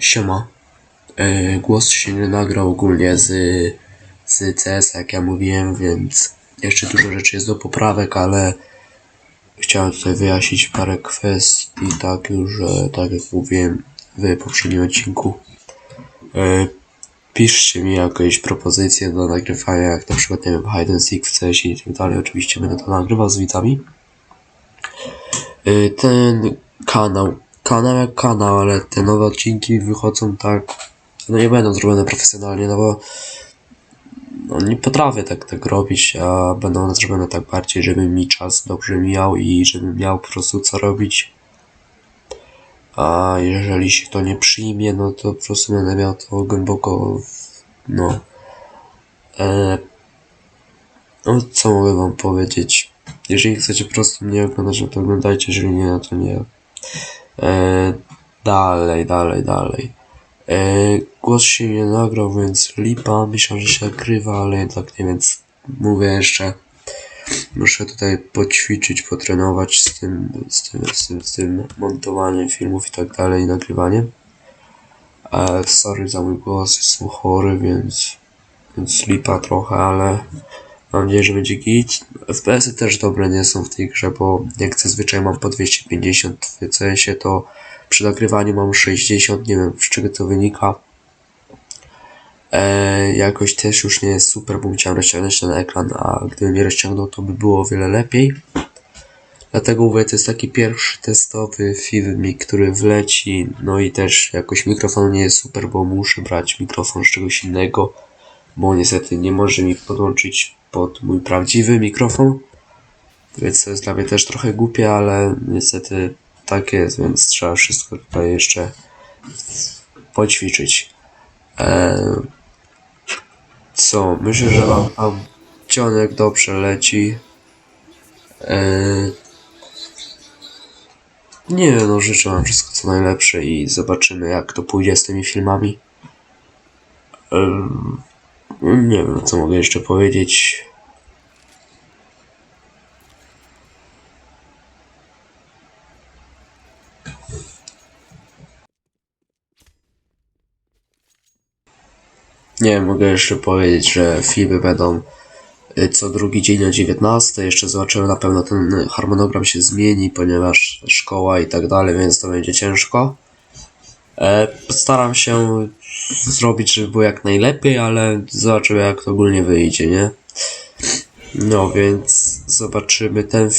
Siema. E, Głos się nie nagrał ogólnie z, z CS, jak ja mówiłem, więc jeszcze dużo rzeczy jest do poprawek, ale chciałem tutaj wyjaśnić parę kwestii, tak już, że tak jak mówiłem w poprzednim odcinku. E, Piszcie mi jakieś propozycje do nagrywania, jak na przykład, nie wiem, hide and seek w CS i tak dalej. Oczywiście będę to nagrywał z widzami. Y, ten kanał, kanał jak kanał, ale te nowe odcinki wychodzą tak, no nie będą zrobione profesjonalnie, no bo no nie potrafię tak, tak robić, a będą one zrobione tak bardziej, żeby mi czas dobrze mijał i żebym miał po prostu co robić. A jeżeli się to nie przyjmie, no to po prostu będę miał to głęboko, w, no, e, no co mogę wam powiedzieć? Jeżeli chcecie po prostu mnie oglądać, no to oglądajcie, jeżeli nie, no to nie. E, dalej, dalej, dalej. E, głos się nie nagrał, więc lipa. Myślę, że się nagrywa, ale jednak nie, więc mówię jeszcze. Muszę tutaj poćwiczyć, potrenować z tym, z tym, z tym, z tym montowaniem filmów i tak dalej, nagrywaniem. E, sorry za mój głos, jestem chory, więc, więc lipa trochę, ale Mam nadzieję, że będzie git. FPS-y też dobre nie są w tej grze, bo jak zazwyczaj mam po 250 w CS-ie, to przy nagrywaniu mam 60, nie wiem z czego to wynika. E, jakoś też już nie jest super, bo musiałem rozciągnąć ten ekran, a gdybym nie rozciągnął, to by było o wiele lepiej. Dlatego mówię, to jest taki pierwszy testowy filmik, który wleci, no i też jakoś mikrofon nie jest super, bo muszę brać mikrofon z czegoś innego, bo niestety nie może mi podłączyć pod mój prawdziwy mikrofon. Więc to jest dla mnie też trochę głupie, ale niestety tak jest, więc trzeba wszystko tutaj jeszcze poćwiczyć. Eee, co? Myślę, że am, amcionek dobrze leci. Eee, nie no, życzę wam wszystko co najlepsze i zobaczymy jak to pójdzie z tymi filmami. Eee, nie wiem, co mogę jeszcze powiedzieć. Nie wiem, mogę jeszcze powiedzieć, że filmy będą y, co drugi dzień o 19. Jeszcze zobaczymy, na pewno ten harmonogram się zmieni, ponieważ szkoła i tak dalej, więc to będzie ciężko. E, Postaram się zrobić, żeby było jak najlepiej, ale zobaczymy jak to ogólnie wyjdzie, nie? No więc zobaczymy ten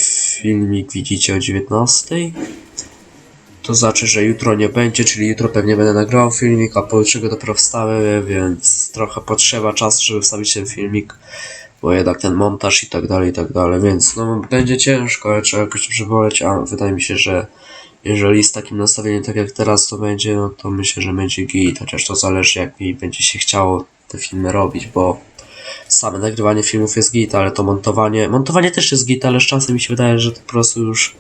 filmik widzicie o 19. To znaczy, że jutro nie będzie, czyli jutro pewnie będę nagrywał filmik, a pojutrze dopiero wstawię, więc trochę potrzeba czasu, żeby wstawić ten filmik, bo jednak ten montaż i tak dalej, i tak dalej, więc no będzie ciężko, ale trzeba jakoś przeboleć, a wydaje mi się, że jeżeli z takim nastawieniem, tak jak teraz to będzie, no to myślę, że będzie git, chociaż to zależy jak mi będzie się chciało te filmy robić, bo same nagrywanie filmów jest git, ale to montowanie, montowanie też jest git, ale z czasem mi się wydaje, że to po prostu już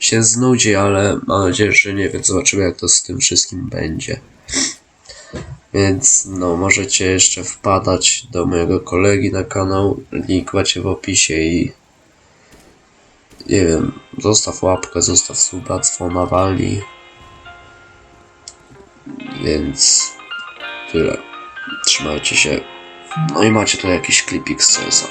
się znudzi, ale mam nadzieję, że nie wiem, zobaczymy jak to z tym wszystkim będzie. Więc no, możecie jeszcze wpadać do mojego kolegi na kanał, link macie w opisie i nie wiem, zostaw łapkę, zostaw suba, dzwon nawali. Więc tyle. Trzymajcie się. No i macie tu jakiś klipik z CS-a.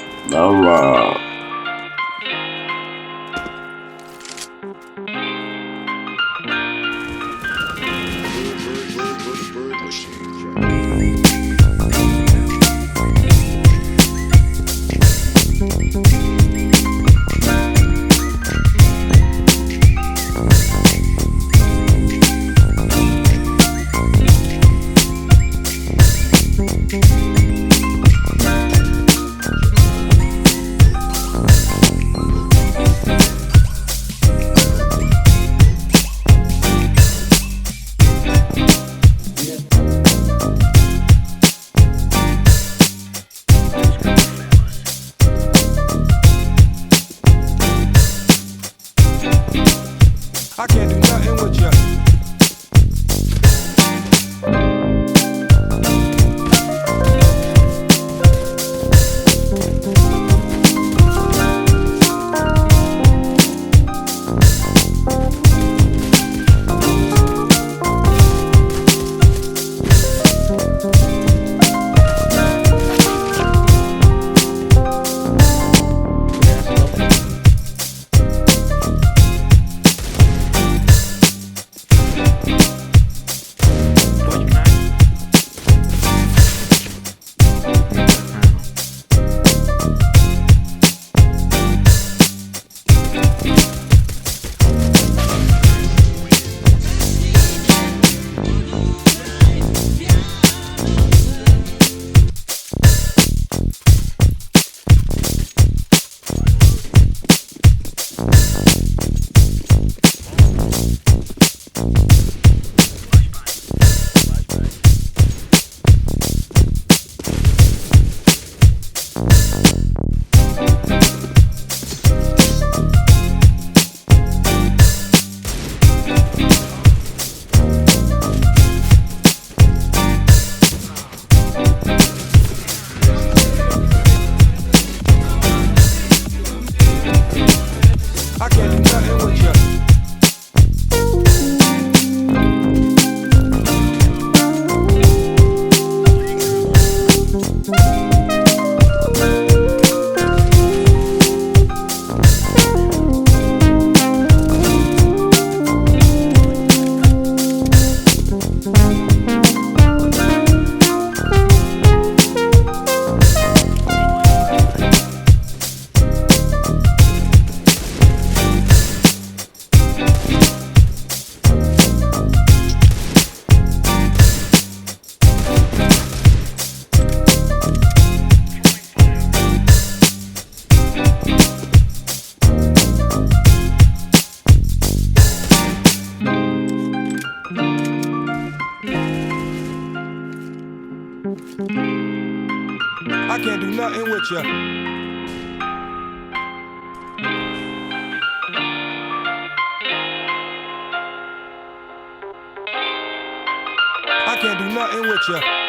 in with you.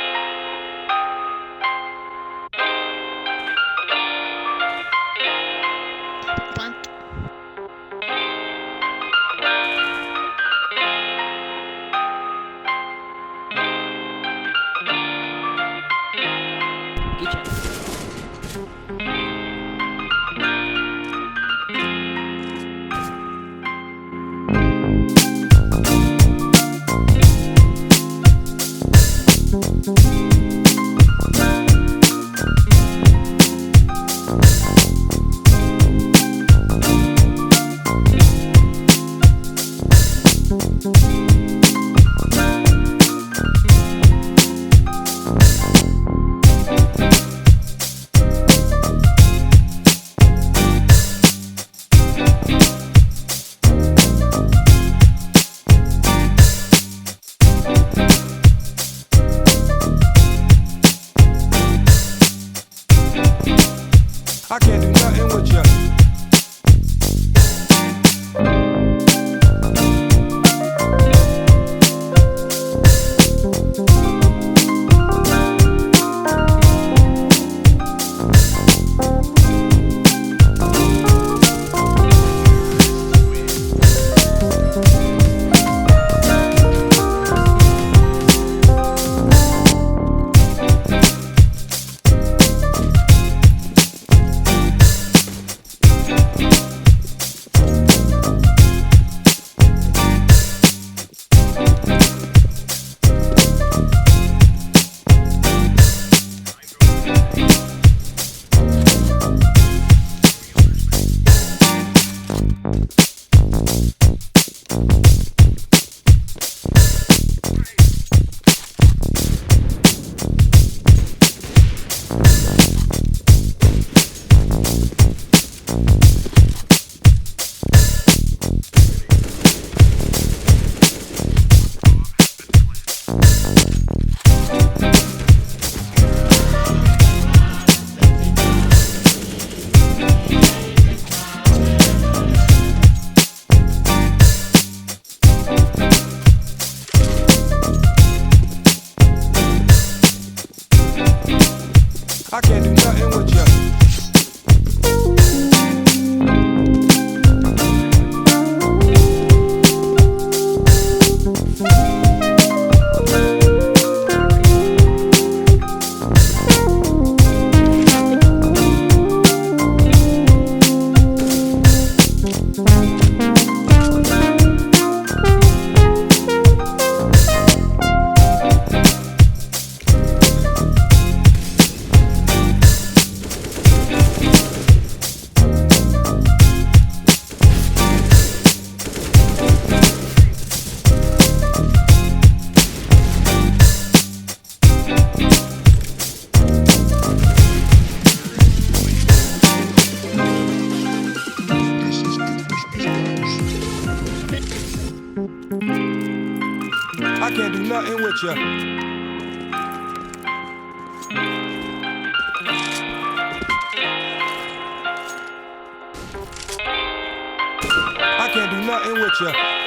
I can't do nothing with you. Can't do nothing with you. I can't do nothing with you.